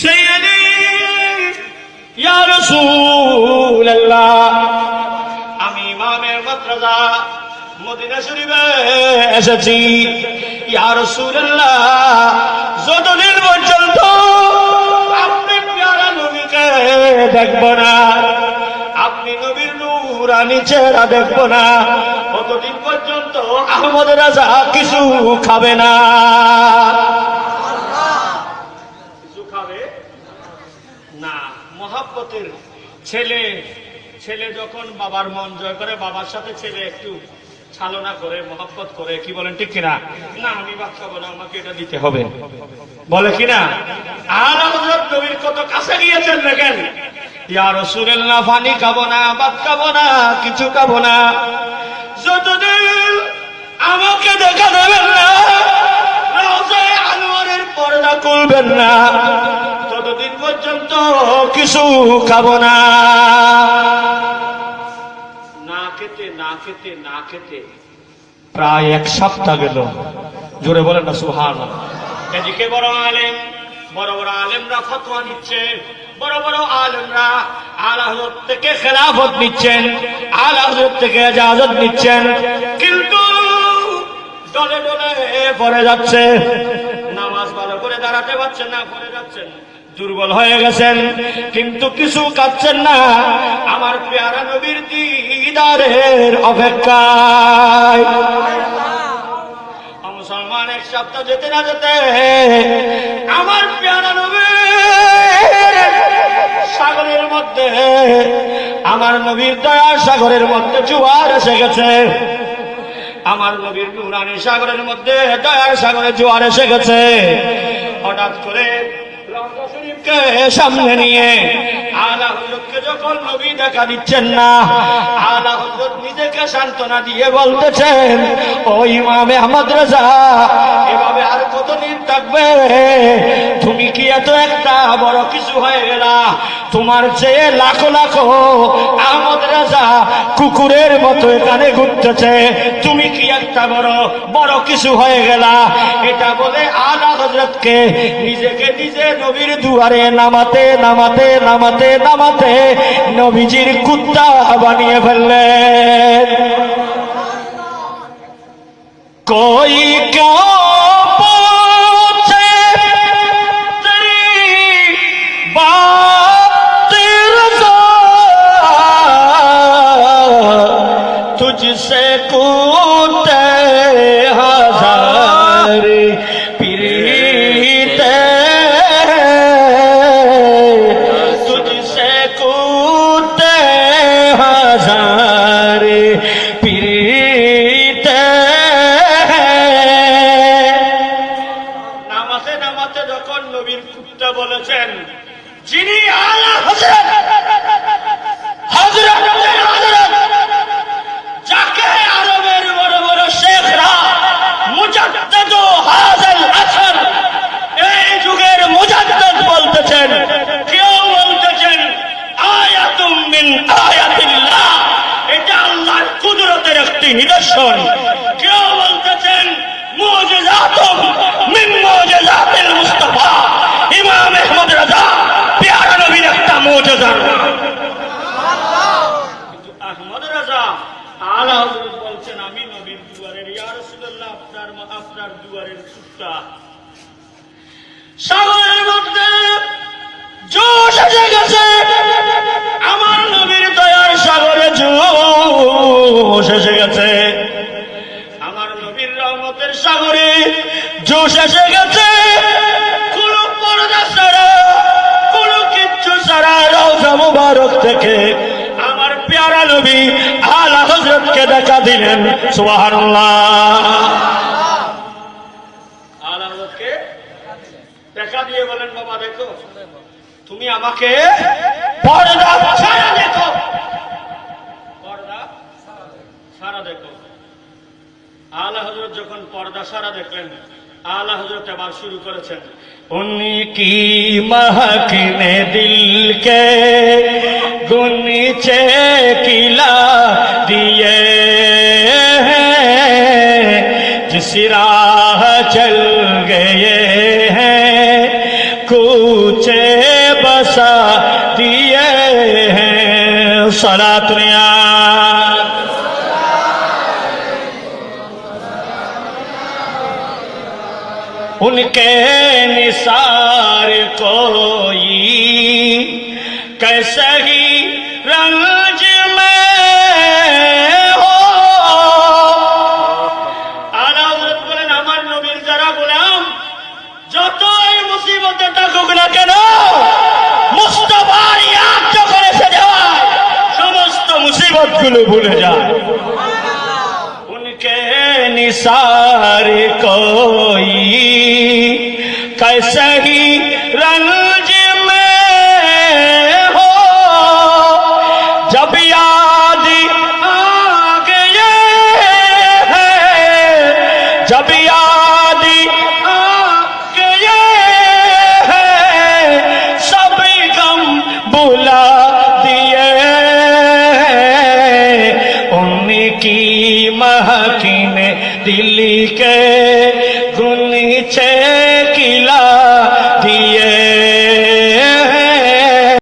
সেই আলী ইয়া রাসূলুল্লাহ আমি ইমামের মাদ্রাসা মদিনা শরীফে এসেছি। ইয়া রাসূলুল্লাহ যতদিন পর্যন্ত আপনি প্যারা নবীকে দেখব না, আপনি নবীর নূরানি চেহারা দেখব না, ততদিন পর্যন্ত আহমদ রাজা কিছু খাবে না। ছেলে ছেলে যখন বাবার মন জয় করে, বাবার সাথে ছেলে একটু ছালনা করে, মহাব্বত করে, কি বলেন, ঠিক কিনা? না, আমি ভাত খাব না, আমাকে এটা দিতে হবে। বলে কিনা আর হযরত নবীর কত কাছে গিয়েছেন দেখেন? ইয়া রাসূলুল্লাহ, পানি খাব না, ভাত খাব না, কিছু খাব না। যতদিন আমাকে দেখা দেবেন না রওজায়ে আনোয়ারের পর্দা খুলবেন না। ততদিন পর্যন্ত কিছু খাব না। খেতে না খেতে না খেতে প্রায় এক সপ্তাহ গেল। জোরে বলেন না এদিকে বড় আলেম? বড় বড় আলেমরা ফতোয়া নিচ্ছে বড় বড় আলেমরা থেকে খেলাফত নিচ্ছেন থেকে নিচ্ছেন। কিন্তু দলে দলে পড়ে যাচ্ছে। নামাজ ভালো করে দাঁড়াতে পারছেন না, পড়ে যাচ্ছেন। দুর্বল হয়ে গেছেন, কিন্তু কিছু কাচ্ছেন না। আমার পেয়ারা নবীর দিদারের অপেক্ষায়। মুসলমান, এক সপ্তাহ যেতে না যেতে আমার পেয়ারা নবীর সাগরের মধ্যে, আমার নবীর দয়া সাগরের মধ্যে জোয়ার এসে গেছে। আমার নবীর নুরানি সাগরের মধ্যে দয়ার সাগরে জোয়ার এসে গেছে। হঠাৎ করে রওজা শরীফকে সামনে নিয়ে আলা হজরতকে যখন নবী দেখা দিচ্ছেন না আলা হজরত নিজেকে সান্ত্বনা দিয়ে বলতেছেন, ও ইমামে আহমদ রাজা, এভাবে আর কতদিন থাকবে? তুমি দুনিয়া তো একটা বড় কিছু হয়ে গেল তোমার চেয়ে লাখো লাখো আহমদ রাজা কুকুরের মতো এখানে ঘুরতেছে। তুমি কি একটা বড় বড় কিছু হয়ে গেল? এটা বলে আলা হজরতকে নিজেকে নিজে নবীর দুয়ারে নামাতে নামাতে নামাতে নামাতে নবীজির কুত্তা বানিয়ে ফেললেন। কই কাম বলেছেন যিনি আলা যাকে আরবের বড় বড় শেখরা মুজাদ্দিদ হাজাল আসর এই যুগের মুজাদ্দিদ বলতেছেন কেউ বলতেছেন আয়াতুম মিন আয়াতিল্লাহ এটা আল্লাহর কুদরতের একটি নিদর্শন। কেউ বলতেছেন মুজিজাতুম মিন মুজিজাতিল মুস্তাফা ইমাম আহমদ রাজা পেয়ারা নবীর একটা মুজিজা কিন্তু আহমদ রাজা আলা হযরত বলছেন আমি নবীর দুয়ারের ইয়া রাসূলুল্লাহ আপনার দুয়ারের কুত্তা সাগরের মধ্যে জোশ এসে গেছে। আমার নবীর দয়ার সাগরে জোশ এসে গেছে। আমার নবীর রহমতের সাগরে জোশ এসে গেছে। কোন পর্দা ছাড়া, কোন কিচ্ছু ছাড়া রওজা মুবারক থেকে আমার পেয়ারা নবী আলা হযরতকে দেখা দিলেন। সুবহানাল্লাহ। দেখা দিয়ে বলেন বাবা দেখো তুমি আমাকে পর্দা ছাড়া দেখো পর্দা সারা দেখো আলা হজরত যখন পর্দা সারা দেখলেন আলা হজরত আবার শুরু করেছেন উনি কি महकने दिल के गुनीचे किला दिए हैं जिस राह चल गए نشا دیئے ہیں سلاد ان کے نثار کوئی کیسے ہی رنج میں ہو۔ آلہ حضرت بولیں غلام، جو تو গোলাম مصیبت تک থাকুক کے نام গুলো ভুলে যায় उनके निसार कोई कैसे ही रंज কিনে দিলি কে